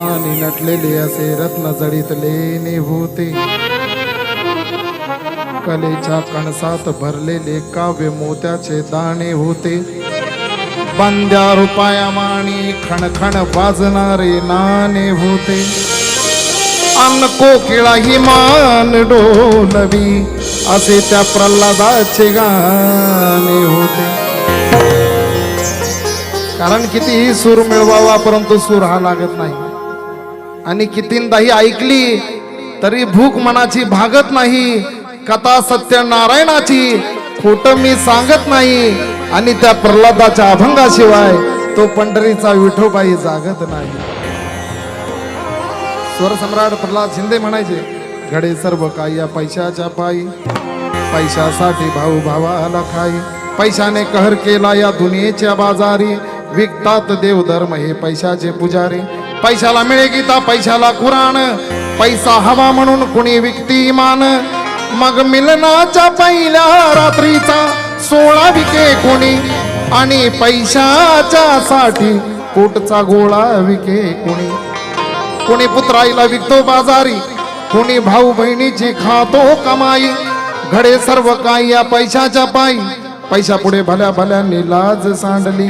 आणि नटलेले असे रत्न जडीतले नेभूते कलेच्या कणसात भरलेले काव्य मोत्याचे दाणे होते. बंद्या रुपाया माणी खणखण वाजणारे नाणे होते. अन्न कोकिळा ही मान डोलवी असे त्या प्रल्हादाचे गाणे होते. कारण कितीही सूर मिळवावा परंतु सूर हा लागत नाही. आणि कितींदाही ऐकली तरी भूक मनाची भागत नाही. कथा सत्यनारायणाची खोट मी सांगत नाही. आणि त्या प्रल्हादाच्या अभंगाशिवाय तो पंढरीचा विठोबाई जागत नाही. स्वर सम्राट प्रल्हाद शिंदे म्हणायचे घडे सर्व काही या पैशाच्या पायी. पैशासाठी भाऊ भावाला खाई. पैशाने कहर केला या दुनियेच्या बाजारी. विकतात देवधर्म हे पैशाचे पुजारी. पैशाला मिळे गीता पैशाला कुराण. पैसा हवा म्हणून कुणी विकती इमान मग मिलनाच्या पहिल्या रात्रीचा सोळा विके कोणी. आणि पैशाच्या साठी पोटचा गोळा विके कोणी. कोणी पुत्राईला विकतो बाजारी कोणी भाऊ बहिणीची खातो कमाई. घडे सर्व काही या पैशाच्या पायी. पैशा पुढे भल्या भल्या लाज सांडली.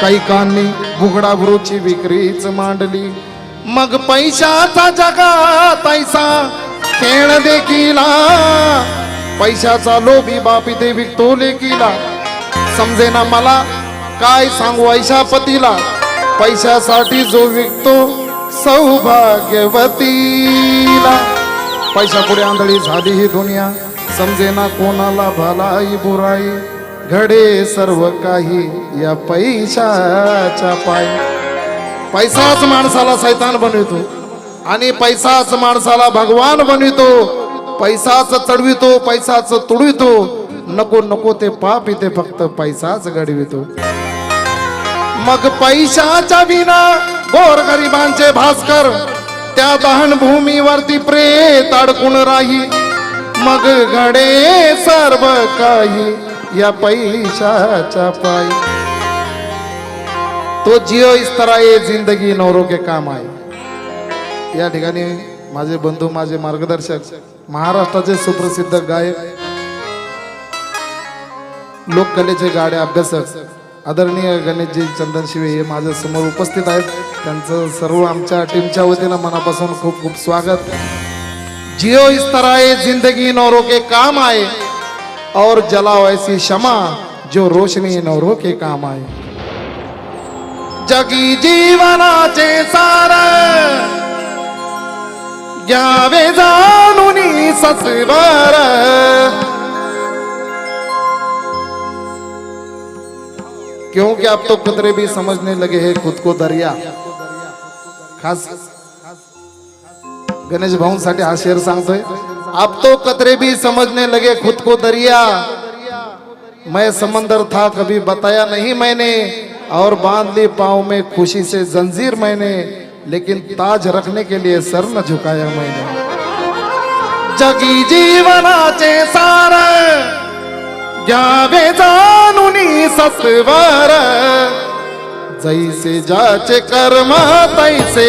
काही कांनी बुगडाबरूची विक्रीच मांडली. मग पैशाचा जगा तैसा खेळ देखीला. पैशाचा लोभी बापी ते विकतो लेकीला समजेना मला काय सांगू ऐशापतीला. पैशासाठी जो विकतो सौभाग्यवतीला. पैशापुढे आंधळी झाली ही दुनिया. समजेना कोणाला भलाई बुराई. घडे सर्व काही या पैशाच्या पाय. पैसाच माणसाला सैतान बनवितो आणि पैसाच माणसाला भगवान बनवितो. पैसाच चढवितो पैसाच तुडवितो. नको नको ते पाप इथे फक्त पैसाच घडवितो. मग पैशाच्या विना गोर गरिबांचे भास्कर त्या दहन भूमीवरती प्रेत अडकून राही. मग घडे सर्व काही या पैशाच्या पायी. तो जिओ इस तरह ये जिंदगी नौरो के काम आहे या ठिकाणी माझे बंधू माझे मार्गदर्शक महाराष्ट्राचे सुप्रसिद्ध गायक लोककलेचे गाडे अभ्यासक आदरणीय गणेशजी चंदन शिवे हे माझ्यासमोर उपस्थित आहेत. त्यांचं सर्व आमच्या टीमच्या वतीनं मनापासून खूप खूप स्वागत. जियो इस तरह ज़िंदगी नौरों के काम आए, और जलाओ ऐसी क्षमा जो रोशनी नौरों के काम आए। जगी जीवनाचे सार घ्यावे जाणून ससवर क्योंकि आप तो खतरे भी समझने लगे हैं खुद को दरिया। खास गणेश भाऊंसाठी हा शेर सांगतोय अब तो कतरे भी समझने लगे खुद को दरिया। मैं समंदर था कभी बताया नहीं मैंने, और बाँध ली पाँव में खुशी से जंजीर मैंने, लेकिन ताज रखने के लिए सर न झुकाया मैंने। जगी जीवनाचे सार घ्यावे जाणून सत्वर? जैसे जाचे कर्म, तैसे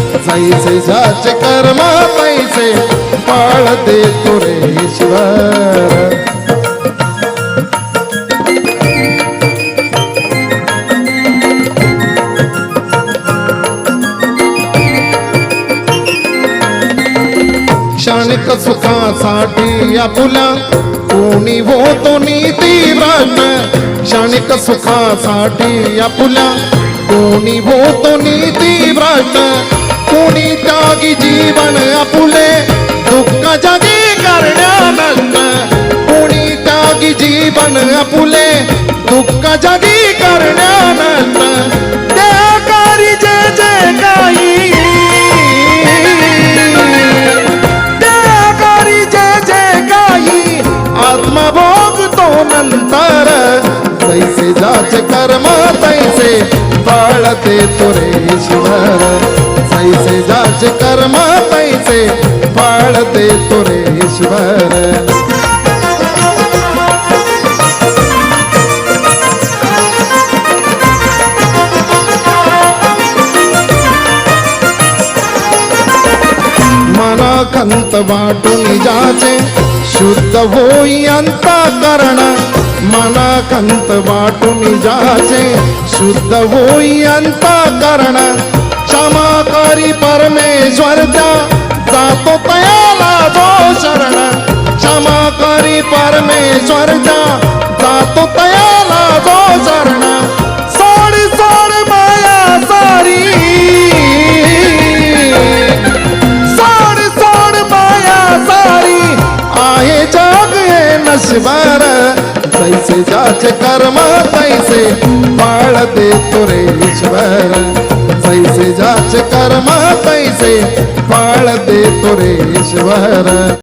जायचे जाचे कर्म पैसे पाळ दे रे ईश्वर. क्षणिक सुखासाठी आपुल्या कोणी होतो नीती व्रत क्षणिक सुखासाठी आपुल्या कोणी होतो नीती व्रत जागी जीवन आपुले दुःख जगी करण्यानंद कोणी त्यागी जीवन आपुले दुःख जगी करण्यानंद त्याकारी जे जे काही. त्याकारी जे जे काही. आत्मा भोगतो नंतर. जैसे जाच कर्म तैसे बाळते तुरे ईश्वर. जैसे जाच कर्म पैसे पाळते तुरे ईश्वर. मना खंत वाटून जाचे शुद्ध होई अंतकरण. मना खंत वाटून जाचे शुद्ध होई अंतकरण. क्षमा करी जातो तयाला जो शरण. क्षमा करी परमेश्वर जातो तयाला. जैसे जाचे कर्म तैसे पाळ देतो रे ईश्वर. जैसे जाचे कर्म तैसे पाळ देतो रे ईश्वर.